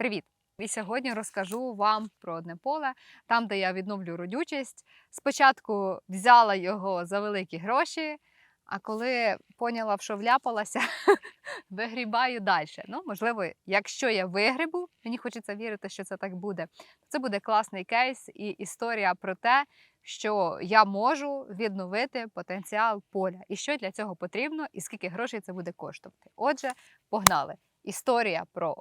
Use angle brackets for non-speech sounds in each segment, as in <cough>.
Привіт! І сьогодні розкажу вам про одне поле, там, де я відновлю родючість. Спочатку взяла його за великі гроші, а коли поняла, що вляпалася, <laughs> вигрібаю далі. Ну, можливо, якщо я вигрібу, мені хочеться вірити, що це так буде. Це буде класний кейс і історія про те, що я можу відновити потенціал поля, і що для цього потрібно, і скільки грошей це буде коштувати. Отже, погнали! Історія про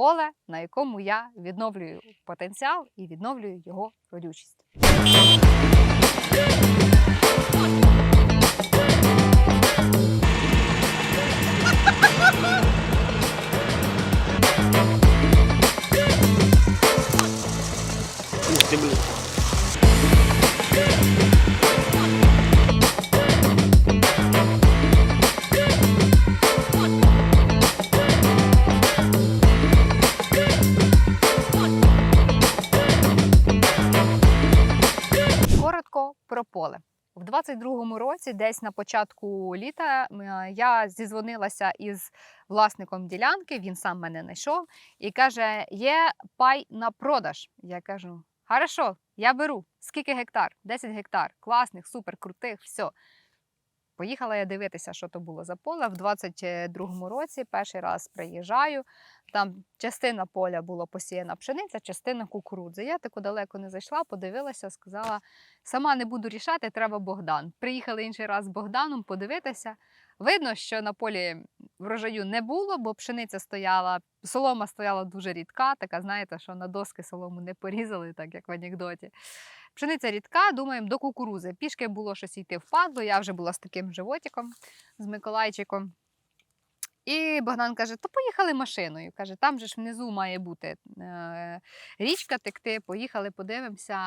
поле, на якому я відновлюю потенціал і відновлюю його родючість. Ух ты, блин. 22-му році, десь на початку літа, е, я зізвонилася із власником ділянки. Він сам мене знайшов і каже: є пай на продаж. Я кажу: хорошо, я беру. Скільки гектар? 10 гектар. Класних, супер, крутих, все. Поїхала я дивитися, що то було за поле. В 22-му році перший раз приїжджаю. Там частина поля була посіяна пшениця, частина кукурудзи. Я таку далеко не зайшла, подивилася, сказала: сама не буду рішати, треба Богдан. Приїхали інший раз з Богданом подивитися. Видно, що на полі врожаю не було, бо пшениця стояла, солома стояла дуже рідка, така, знаєте, що на доски солому не порізали, так як в анекдоті. Пшениця рідка, думаємо, до кукурузи. Пішки було щось йти впадло, я вже була з таким животиком, з Миколайчиком. І Богдан каже: то поїхали машиною. Каже, там же ж внизу має бути е, річка текти. Поїхали, подивимося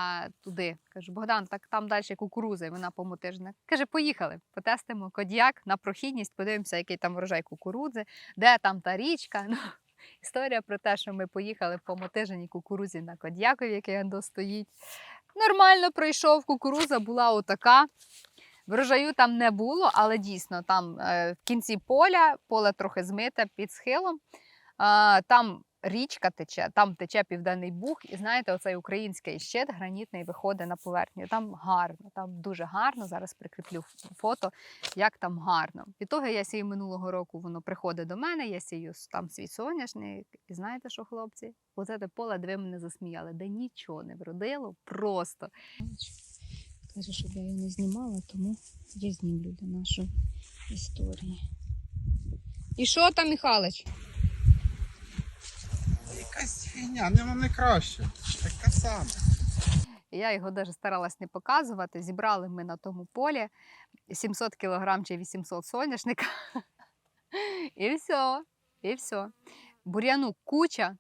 туди. Кажу, Богдан, так там далі кукуруза, і вона помотижна. Каже, поїхали, потестимо кодіяк на прохідність, подивимося, який там врожай кукурудзи, де там та річка. Ну, історія про те, що ми поїхали по мотиженій кукурузі на Кодякові, який ендо стоїть. Нормально пройшов, кукуруза була отака. Врожаю там не було, але дійсно там е, в кінці поля, поле трохи змите під схилом. Там річка тече, там тече південний буг, і знаєте, оцей український щит гранітний виходить на поверхню. Там гарно, там дуже гарно. Зараз прикріплю фото, як там гарно. Від того я сію минулого року, воно приходить до мене, я сію там свій соняшник. І знаєте що, хлопці? Оце те поле, де ви мене засміяли, де нічого не вродило, просто. Каже, щоб я його не знімала, тому я знімлю для нашої історії. І що там, Михайлович? Фігня, не краще. Така сама. Я його навіть старалась не показувати. Зібрали ми на тому полі 700 кг чи 800 соняшника. <laughs> І все. І все. Бур'яну куча,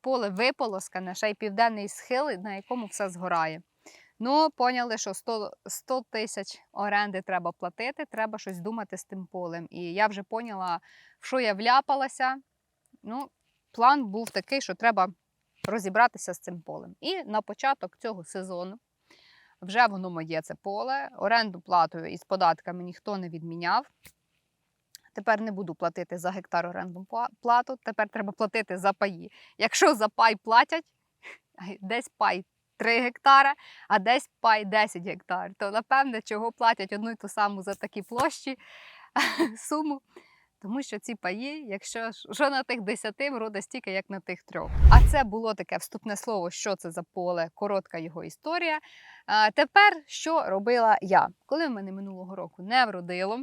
поле виполоскане, ще й південний схил, на якому все згорає. Ну, поняли, що 100, 100 тисяч оренди треба платити, треба щось думати з тим полем. І я вже поняла, в що я вляпалася. Ну, план був такий, що треба розібратися з цим полем. І на початок цього сезону вже воно моє це поле. Оренду платою із податками ніхто не відміняв. Тепер не буду платити за гектар оренду плату, тепер треба платити за паї. Якщо за пай платять, <laughs> десь пай 3 гектара, а десь пай 10 гектар, то напевне, чого платять одну й ту саму за такі площі <laughs> суму. Тому що ці паї, якщо що на тих 10 вроде стільки, як на тих трьох. А це було таке вступне слово, що це за поле, коротка його історія. А тепер що робила я? Коли в мене минулого року не вродило,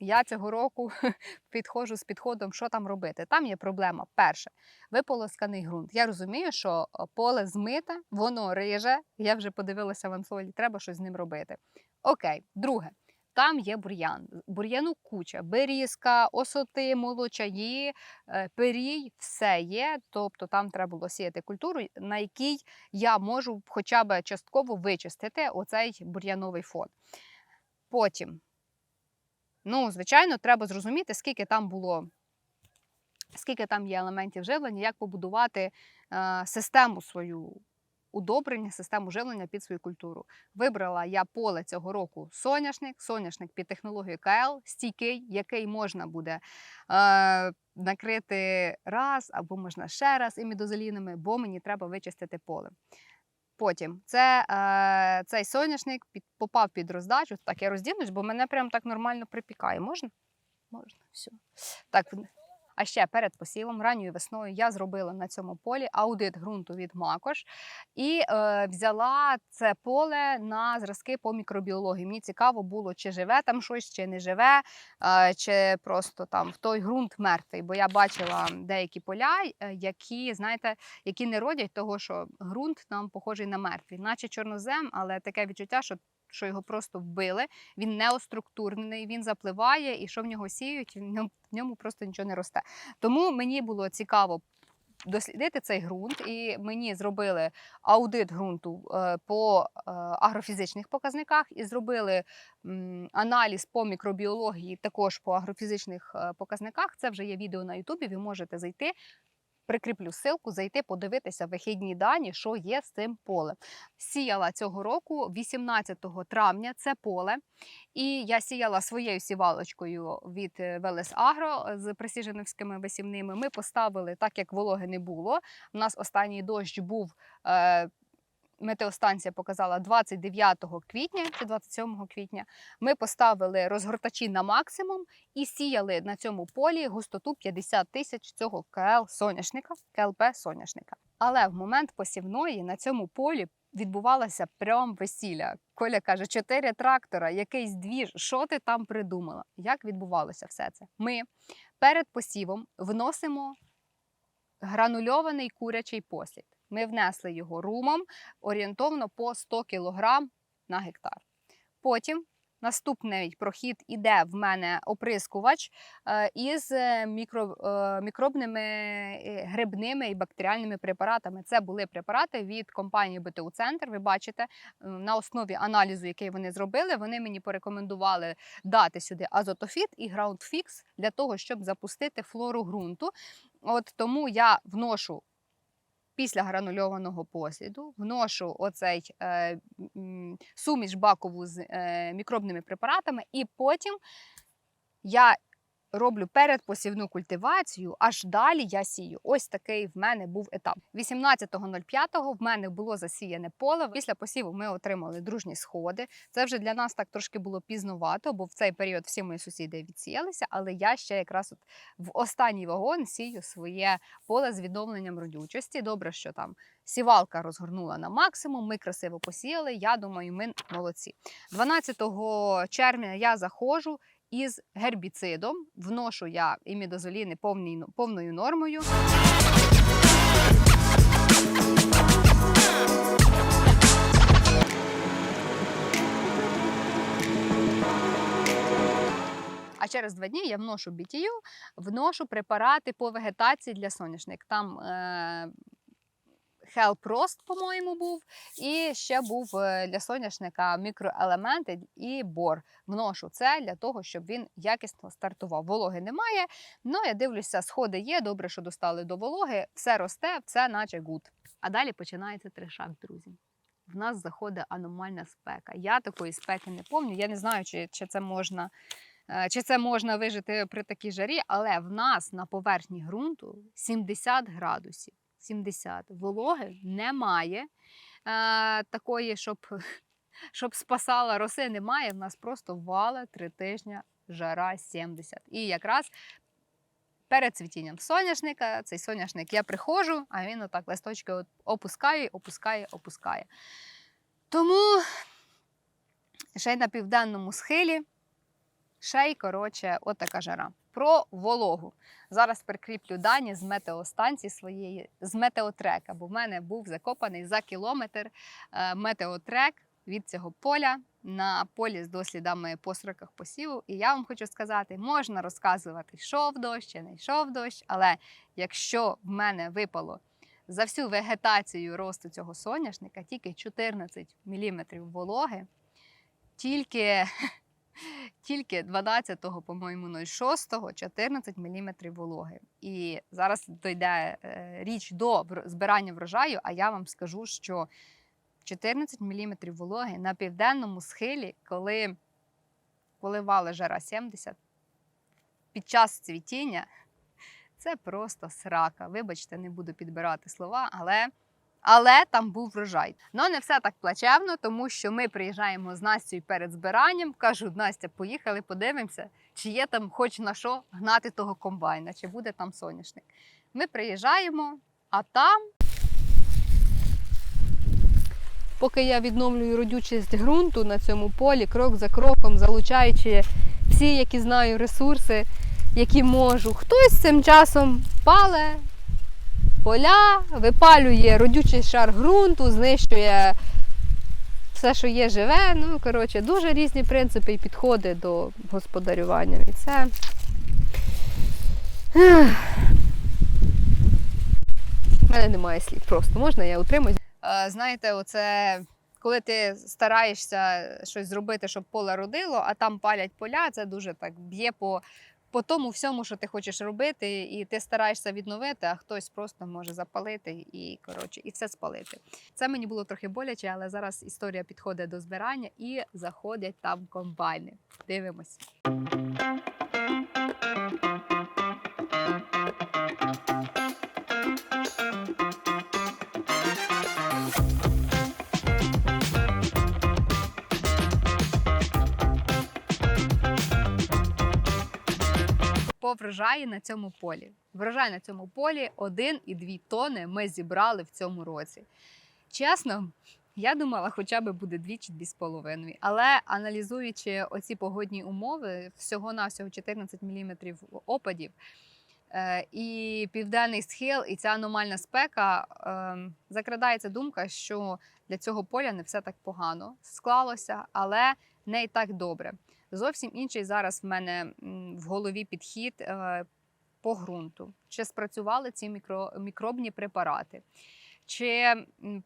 я цього року <laughs> підходжу з підходом, що там робити. Там є проблема. Перше, виполосканий ґрунт. Я розумію, що поле змите, воно риже. Я вже подивилася в ансолі, треба щось з ним робити. Окей, друге. Там є бур'ян. Бур'яну куча, берізка, осоти, молочаї, е, перій, все є. Тобто там треба було сіяти культуру, на якій я можу хоча б частково вичистити оцей бур'яновий фон. Потім, ну, звичайно, треба зрозуміти, скільки там було. Скільки там є елементів живлення, як побудувати е, систему свою удобрення, систему живлення під свою культуру. Вибрала я поле цього року соняшник, соняшник під технологією КЛ, стійкий, який можна буде е, накрити раз або можна ще раз імідозолінами, бо мені треба вичистити поле. Потім це, е, цей соняшник під, попав під роздачу. Так, я роздінусь, бо мене прям так нормально припікає. Можна? Можна, все. Так, а ще перед посівом, ранньою весною, я зробила на цьому полі аудит ґрунту від Макош і е, взяла це поле на зразки по мікробіології. Мені цікаво було, чи живе там щось, чи не живе, е, чи просто там в той ґрунт мертвий. Бо я бачила деякі поля, е, які, знаєте, які не родять того, що ґрунт там похожий на мертвий, наче чорнозем, але таке відчуття, що. Що його просто вбили, він неоструктурний, він запливає, і що в нього сіють, в ньому, просто нічого не росте. Тому мені було цікаво дослідити цей ґрунт, і мені зробили аудит ґрунту е, по е, агрофізичних показниках і зробили аналіз по мікробіології, також по агрофізичних е, показниках. Це вже є відео на Ютубі. Ви можете зайти. Прикріплю ссылку, зайти, подивитися вихідні дані, що є з цим полем. Сіяла цього року 18 травня це поле. І я сіяла своєю сівалочкою від е, Велес Агро з присіженовськими висівними. Ми поставили, так як вологи не було. У нас останній дощ був. Е, Метеостанція показала 29 квітня чи 27 квітня. Ми поставили розгортачі на максимум і сіяли на цьому полі густоту 50 тисяч цього КЛ соняшника, КЛП соняшника. Але в момент посівної на цьому полі відбувалося прям весілля. Коля каже: чотири трактора, якийсь двіж. Що ти там придумала? Як відбувалося все це? Ми перед посівом вносимо гранульований курячий послід. Ми внесли його румом орієнтовно по 100 кг на гектар. Потім наступний прохід іде в мене оприскувач е, із е, е, мікробними грибними і бактеріальними препаратами. Це були препарати від компанії БТУ Центр. Ви бачите, на основі аналізу, який вони зробили, вони мені порекомендували дати сюди азотофіт і граундфікс для того, щоб запустити флору ґрунту. От тому я вношу після гранульованого посліду, вношу оцей е, суміш бакову з е, мікробними препаратами, і потім я роблю передпосівну культивацію, аж далі я сію. Ось такий в мене був етап. 18.05 в мене було засіяне поле. Після посіву ми отримали дружні сходи. Це вже для нас так трошки було пізновато, бо в цей період всі мої сусіди відсіялися. Але я ще якраз от в останній вагон сію своє поле з відновленням родючості. Добре, що там сівалка розгорнула на максимум. Ми красиво посіяли. Я думаю, ми молодці. 12 червня я заходжу із гербіцидом. Вношу я імідозоліни повною нормою. А через два дні я вношу бітію, вношу препарати по вегетації для соняшник. Там е, Хелпрост, по-моєму, був, і ще був е, для соняшника мікроелементи і бор. Вношу це для того, щоб він якісно стартував. Вологи немає. Ну, я дивлюся, сходи є. Добре, що достали до вологи. Все росте, все наче гуд. А далі починається трешак, друзі. В нас заходить аномальна спека. Я такої спеки не пам'ятаю. Я не знаю, чи, чи це можна. е, Чи це можна вижити при такій жарі, але в нас на поверхні ґрунту 70 градусів. 70. Вологи немає е, такої, щоб, <laughs> щоб спасала роси, немає. В нас просто вала три тижні жара 70. І якраз перед цвітінням соняшника, цей соняшник я приходжу, а він отак листочки опускає, опускає, опускає. Тому ще й на південному схилі, ще й коротше, отака жара. Про вологу. Зараз прикріплю дані з метеостанції своєї, з метеотрека, бо в мене був закопаний за кілометр е, метеотрек від цього поля на полі з дослідами по сроках посіву. І я вам хочу сказати, можна розказувати, йшов дощ чи не йшов дощ, але якщо в мене випало за всю вегетацію росту цього соняшника тільки 14 мм вологи, тільки тільки 12-го, по-моєму, 06-го 14 мм вологи. І зараз дойде е, річ до збирання врожаю, а я вам скажу, що 14 мм вологи на південному схилі, коли вали жара 70, під час цвітіння Це просто срака. Вибачте, не буду підбирати слова, але. Але там був врожай. Ну не все так плачевно, тому що ми приїжджаємо з Настю перед збиранням. Кажу, Настя, поїхали, подивимося, чи є там хоч на що гнати того комбайна, чи буде там соняшник. Ми приїжджаємо, а там. Поки я відновлюю родючість ґрунту на цьому полі, крок за кроком, залучаючи всі, які знаю, ресурси, які можу. Хтось цим часом пале поля, випалює родючий шар ґрунту, знищує все, що є живе. Ну, коротше, дуже різні принципи і підходи до господарювання. І це. У мене немає слів. Просто можна я утримуюсь. Е, Знаєте, оце коли ти стараєшся щось зробити, щоб поле родило, а там палять поля, це дуже так б'є по, по тому всьому, що ти хочеш робити, і ти стараєшся відновити, а хтось просто може запалити і коротше, і все спалити. Це мені було трохи боляче, але зараз історія підходить до збирання і заходять там комбайни. Дивимось. По на цьому полі. Врожай на цьому полі 1,2 тони ми зібрали в цьому році. Чесно, я думала, хоча б буде 2 чи 2,5. Але аналізуючи оці погодні умови, всього-навсього 14 мм опадів. е, І південний схил, і ця аномальна спека е, закрадається думка, що для цього поля не все так погано склалося, але не й так добре. Зовсім інший зараз в мене в голові підхід е, по ґрунту. Чи спрацювали ці мікро, мікробні препарати? Чи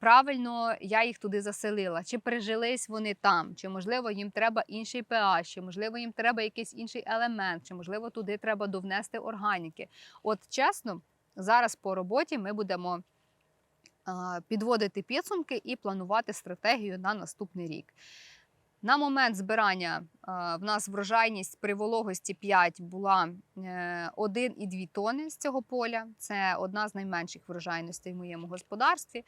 правильно я їх туди заселила, чи прижились вони там, чи можливо їм треба інший pH, чи можливо їм треба якийсь інший елемент, чи можливо туди треба довнести органіки. От чесно, зараз по роботі ми будемо підводити підсумки і планувати стратегію на наступний рік. На момент збирання е, в нас врожайність при вологості 5 була е, 1,2 тони з цього поля. Це одна з найменших врожайностей в моєму господарстві.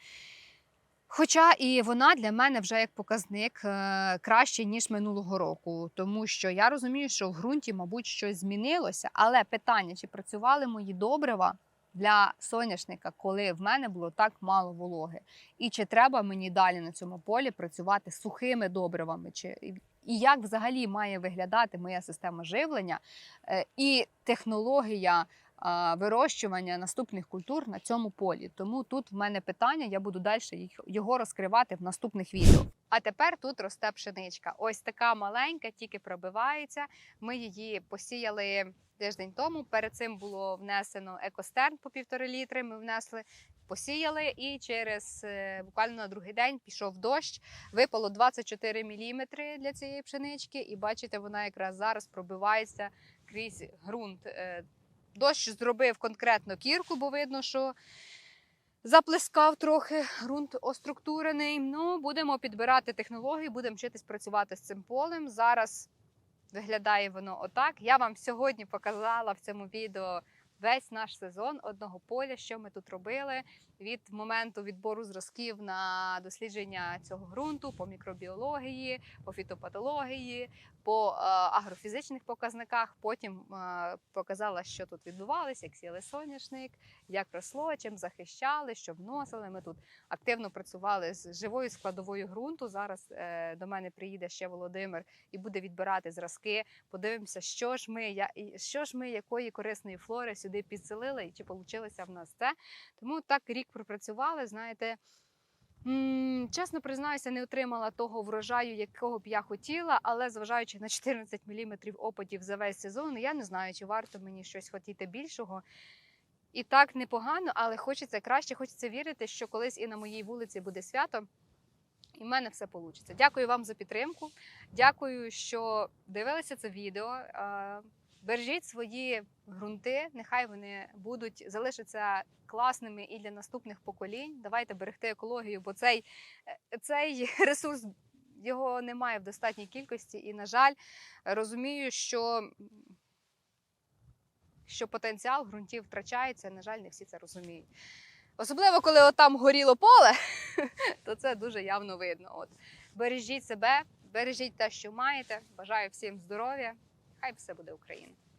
Хоча і вона для мене вже як показник е, краще, ніж минулого року, тому що я розумію, що в ґрунті, мабуть, щось змінилося. Але питання, чи працювали мої добрива для соняшника, коли в мене було так мало вологи, і чи треба мені далі на цьому полі працювати сухими добривами, чи і як взагалі має виглядати моя система живлення? Е, і технологія вирощування наступних культур на цьому полі. Тому тут в мене питання, я буду далі його розкривати в наступних відео. А тепер тут росте пшеничка. Ось така маленька, тільки пробивається. Ми її посіяли тиждень тому. Перед цим було внесено екостерн по півтори літри. Ми внесли. Посіяли і через е, буквально на другий день пішов дощ. Випало 24 міліметри для цієї пшенички, і бачите, вона якраз зараз пробивається крізь ґрунт. Дощ зробив конкретно кірку, бо видно, що заплескав трохи ґрунт оструктурений. Ну, будемо підбирати технології, будемо вчитись працювати з цим полем. Зараз виглядає воно отак. Я вам сьогодні показала в цьому відео весь наш сезон одного поля, що ми тут робили від моменту відбору зразків на дослідження цього ґрунту по мікробіології, по фітопатології, по е, агрофізичних показниках. Потім е, показала, що тут відбувалося, як сіяли соняшник, як росло, чим захищали, що вносили. Ми тут активно працювали з живою складовою ґрунту. Зараз е, до мене приїде ще Володимир і буде відбирати зразки. Подивимося, що ж ми, я, що ж ми, якої корисної флори сюди підселили, і чи вийшло в нас це. Тому так рік пропрацювали. Знаєте, чесно признаюся, не отримала того врожаю, якого б я хотіла, але зважаючи на 14 мм опадів за весь сезон, я не знаю, чи варто мені щось хотіти більшого. І так непогано, але хочеться краще, хочеться вірити, що колись і на моїй вулиці буде свято. І в мене все вийде. Дякую вам за підтримку. Дякую, що дивилися це відео. Бережіть свої ґрунти, нехай вони будуть залишаться класними і для наступних поколінь. Давайте берегти екологію, бо цей, е, цей <laughs> ресурс його немає в достатній кількості. І, на жаль, розумію, що що потенціал ґрунтів втрачається. На жаль, не всі це розуміють. Особливо, коли там горіло поле, <laughs> то це дуже явно видно. От. Бережіть себе, бережіть те, що маєте. Бажаю всім здоров'я. Хай все буде Україна.